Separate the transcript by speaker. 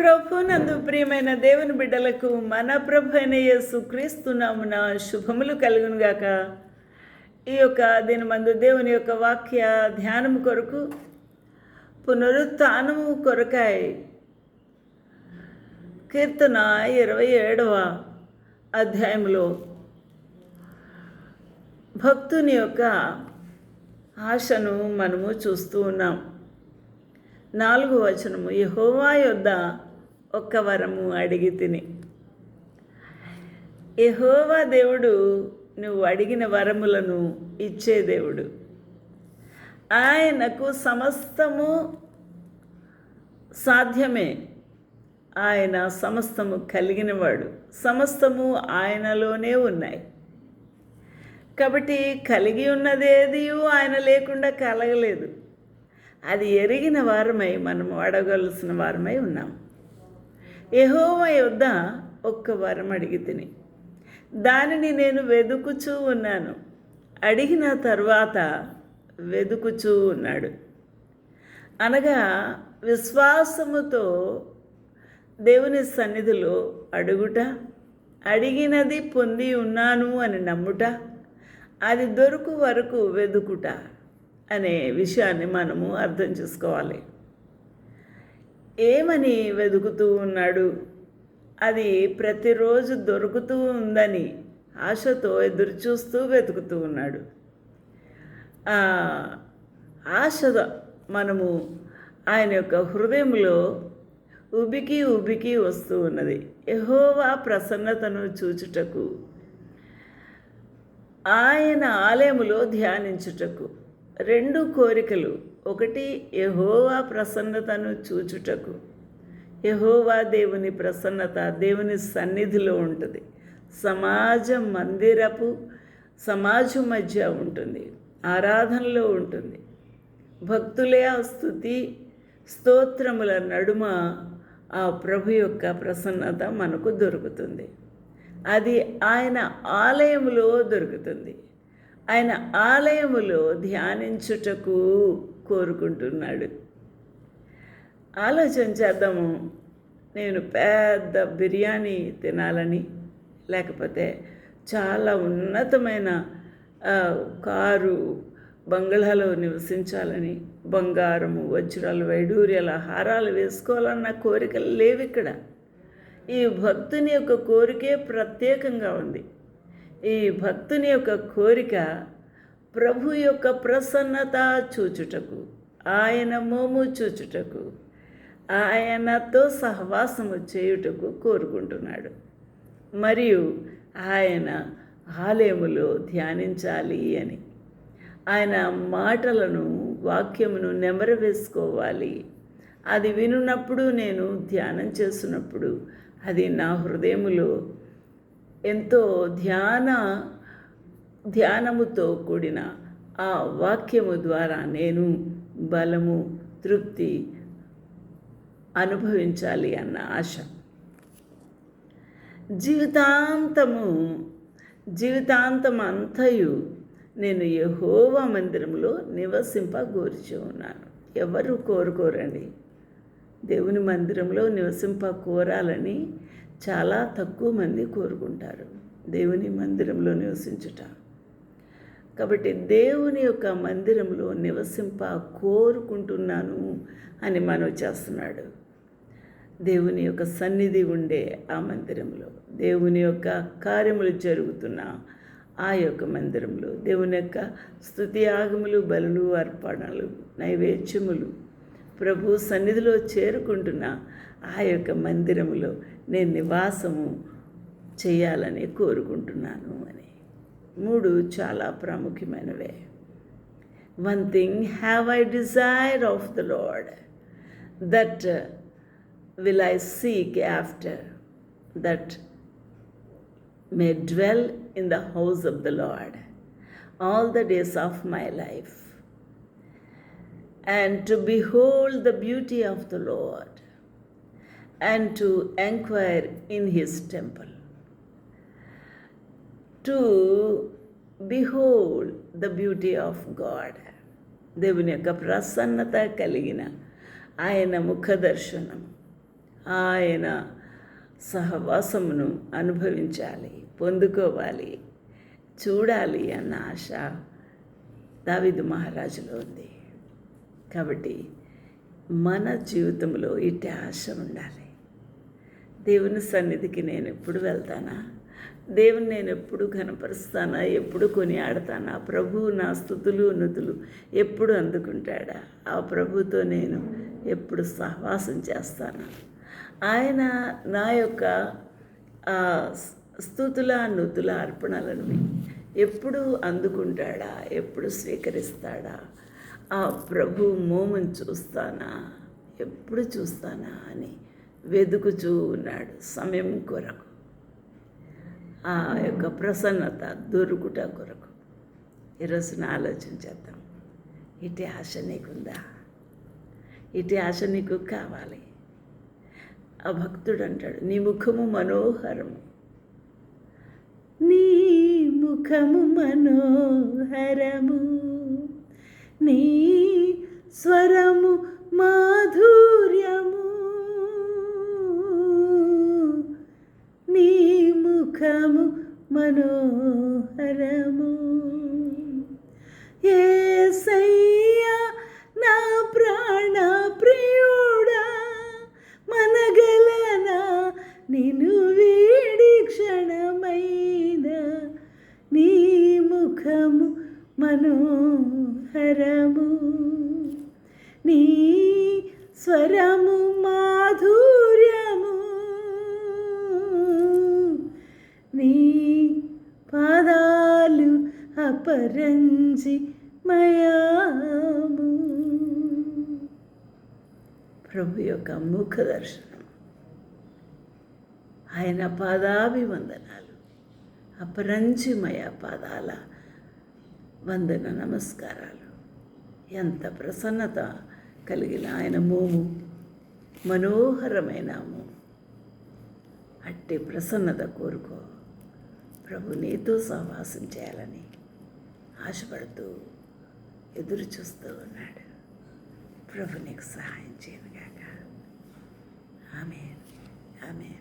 Speaker 1: ప్రభునందు ప్రియమైన దేవుని బిడ్డలకు మన ప్రభు అయిన యేసు క్రీస్తునామున శుభములు కలుగునుగాక. ఈ యొక్క దీని మందు దేవుని యొక్క వాక్య ధ్యానం కొరకు పునరుత్నము కొరకాయి కీర్తన ఇరవై ఏడవ అధ్యాయంలో భక్తుని యొక్క ఆశను మనము చూస్తూ ఉన్నాం. నాలుగు వచనము యహోవా యొద్ద ఒక్క వరము అడిగి తిని. యహోవా దేవుడు నువ్వు అడిగిన వరములను ఇచ్చే దేవుడు. ఆయనకు సమస్తము సాధ్యమే. ఆయన సమస్తము కలిగినవాడు. సమస్తము ఆయనలోనే ఉన్నాయి. కాబట్టి కలిగి ఉన్నదేది ఆయన లేకుండా కలగలేదు. అది ఎరిగిన వారమై మనము అడగవలసిన వారమై ఉన్నాం. యహోవ యొద్ద ఒక్క వరం అడిగి తిని దానిని నేను వెదుకుచూ ఉన్నాను. అడిగిన తర్వాత వెదుకుచూ ఉన్నాడు. అనగా విశ్వాసముతో దేవుని సన్నిధిలో అడుగుట అడిగినది పొంది ఉన్నాను అని నమ్ముట అది దొరుకు వరకు వెదుకుట అనే విషయాన్ని మనము అర్థం చేసుకోవాలి. ఏమని వెతుకుతూ ఉన్నాడు? అది ప్రతిరోజు దొరుకుతూ ఉందని ఆశతో ఎదురుచూస్తూ వెతుకుతూ ఉన్నాడు. ఆశ మనము ఆయన యొక్క హృదయంలో ఉబికి ఉబికి వస్తూ ఉన్నది. ఎహోవా ప్రసన్నతను చూచుటకు ఆయన ఆలయములో ధ్యానించుటకు. రెండు కోరికలు. ఒకటి యహోవా ప్రసన్నతను చూచుటకు. యహోవా దేవుని ప్రసన్నత దేవుని సన్నిధిలో ఉంటుంది. సమాజ మందిరపు సమాజం మధ్య ఉంటుంది. ఆరాధనలో ఉంటుంది. భక్తులే ఆ స్థుతి స్తోత్రముల నడుమ ఆ ప్రభు యొక్క ప్రసన్నత మనకు దొరుకుతుంది. అది ఆయన ఆలయములో దొరుకుతుంది. ఆయన ఆలయములో ధ్యానించుటకు కోరుకుంటున్నాడు. ఆలోచన చేద్దాము. నేను పెద్ద బిర్యానీ తినాలని లేకపోతే చాలా ఉన్నతమైన కారు బంగ్లాలో నివసించాలని బంగారము వజ్రాలు వైడూర్యాల హారాలు వేసుకోవాలన్న కోరికలు లేవు ఇక్కడ ఈ భక్తుని యొక్క కోరికే ప్రత్యేకంగా ఉంది. ఈ భక్తుని యొక్క కోరిక ప్రభు యొక్క ప్రసన్నత చూచుటకు ఆయన మోము చూచుటకు ఆయనతో సహవాసము చేయుటకు కోరుకుంటున్నాడు. మరియు ఆయన ఆలయములో ధ్యానించాలి అని ఆయన మాటలను వాక్యమును నెమర వేసుకోవాలి అది వినున్నప్పుడు నేను ధ్యానం చేస్తున్నప్పుడు అది నా హృదయములో ఎంతో ధ్యాన ధ్యానముతో కూడిన ఆ వాక్యము ద్వారా నేను బలము తృప్తి అనుభవించాలి అన్న ఆశ. జీవితాంతము జీవితాంతం అంతయు నేను యహోవా మందిరంలో నివసింపగోర్చి ఉన్నాను. ఎవరు కోరుకోరండి? దేవుని మందిరంలో నివసింప కోరాలని చాలా తక్కువ మంది కోరుకుంటారు. దేవుని మందిరంలో నివసించుట. కాబట్టి దేవుని యొక్క మందిరంలో నివసింప కోరుకుంటున్నాను అని మనవి చేస్తున్నాడు. దేవుని యొక్క సన్నిధి ఉండే ఆ మందిరంలో దేవుని యొక్క కార్యములు జరుగుతున్న ఆ యొక్క మందిరంలో దేవుని యొక్క స్థుతి ఆగములు బలులు అర్పణలు నైవేద్యములు ప్రభు సన్నిధిలో చేరుకుంటున్న ఆ యొక్క మందిరములో నేను నివాసము చేయాలని కోరుకుంటున్నాను అని. మూడు చాలా ప్రాముఖ్యమైనవే. One thing have I desire of the Lord that will I seek after that may dwell in the house of the Lord all the days of my life and to behold the beauty of the Lord and to inquire in his temple. To behold the beauty of God. దేవుని యొక్క ప్రసన్నత కలిగిన ఆయన ముఖదర్శనం ఆయన సహవాసమును అనుభవించాలి పొందుకోవాలి చూడాలి అన్న ఆశ దావిదు మహారాజులో ఉంది కాబట్టి మన జీవితంలో ఇట్టి ఆశ ఉండాలి. దేవుని సన్నిధికి నేను ఎప్పుడు వెళ్తానా? దేవుని నేను ఎప్పుడు కనపరుస్తానా ఎప్పుడు కొనియాడతానా? ప్రభువు నా స్థుతులు నుతులు ఎప్పుడు అందుకుంటాడా? ఆ ప్రభుతో నేను ఎప్పుడు సహవాసం చేస్తానా? ఆయన నా యొక్క స్థుతుల నుతుల అర్పణలను ఎప్పుడు అందుకుంటాడా? ఎప్పుడు స్వీకరిస్తాడా? ఆ ప్రభు మోమును చూస్తానా? ఎప్పుడు చూస్తానా అని వెదుకుచూ ఉన్నాడు. సమయం కొరకు ఆ యొక్క ప్రసన్నత దొరుకుట కొరకు. ఈరోజున ఆలోచించేద్దాం ఇటు ఆశ నీకుందా? ఇటు ఆశ నీకు కావాలి. ఆ భక్తుడు అంటాడు నీ ముఖము మనోహరము. నీ ముఖము మనోహరము. నీ స్వరము మాధుర్యము. నీ ముఖము మనోహరము. ఏసయ్యా నా ప్రాణ ప్రియుడా మనగలనా? నిను వీడి క్షణమైన నీ ముఖము మనోహరము. నీ స్వరము మాధుర్యము. నీ పాదాలు అపరంజి మయాము. ప్రభు యొక్క ముఖ దర్శనం. ఆయన పాదాభివందనాలు. అపరంజిమయ పాదాల వందన నమస్కారాలు. ఎంత ప్రసన్నత కలిగిన ఆయన మోము. మనోహరమైన మోము. అట్టి ప్రసన్నత కోరుకో. ప్రభు నీతో సహవాసం చేయాలని ఆశపడుతూ ఎదురు చూస్తూ ఉన్నాడు. ప్రభు నీకు సహాయం చేయను కాక ఆమె ఆమె